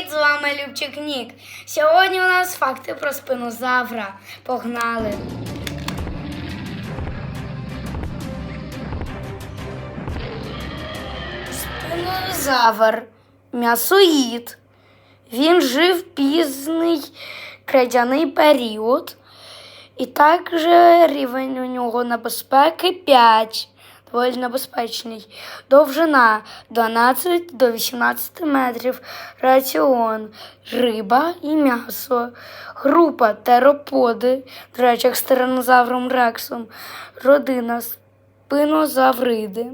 Привіт! З вами Любчик Нік. Сьогодні у нас факти про спинозавра. Погнали! Спинозавр м'ясоїд. Він жив пізний крадяний період. І також рівень у нього небезпеки 5. Доволі небезпечний. Довжина 12 до 18 метрів. Раціон, риба і м'ясо. Група тероподи, до речі, як з тиранозавром Рексом. Родина спинозавриди.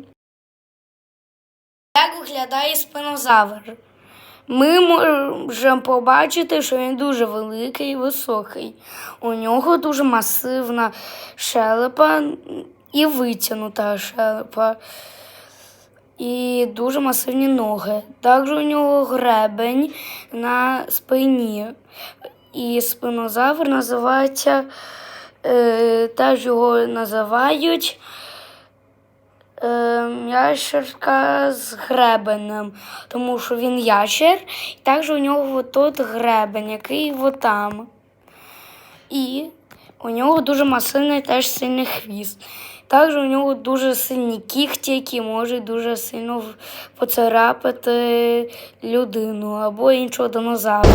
Як виглядає спинозавр? Ми можемо побачити, що він дуже великий і високий. У нього дуже масивна шелепа і витягнута шелепа. І дуже масивні ноги. Також у нього гребень на спині. І спинозавр називається, е, теж його називають е, ящерка з гребенем, тому що він ящер, і також у нього тут гребень, який там. І у нього дуже масивний теж сильний хвіст. Також у нього дуже сильні кігті, які можуть дуже сильно поцарапати людину або іншого динозавра.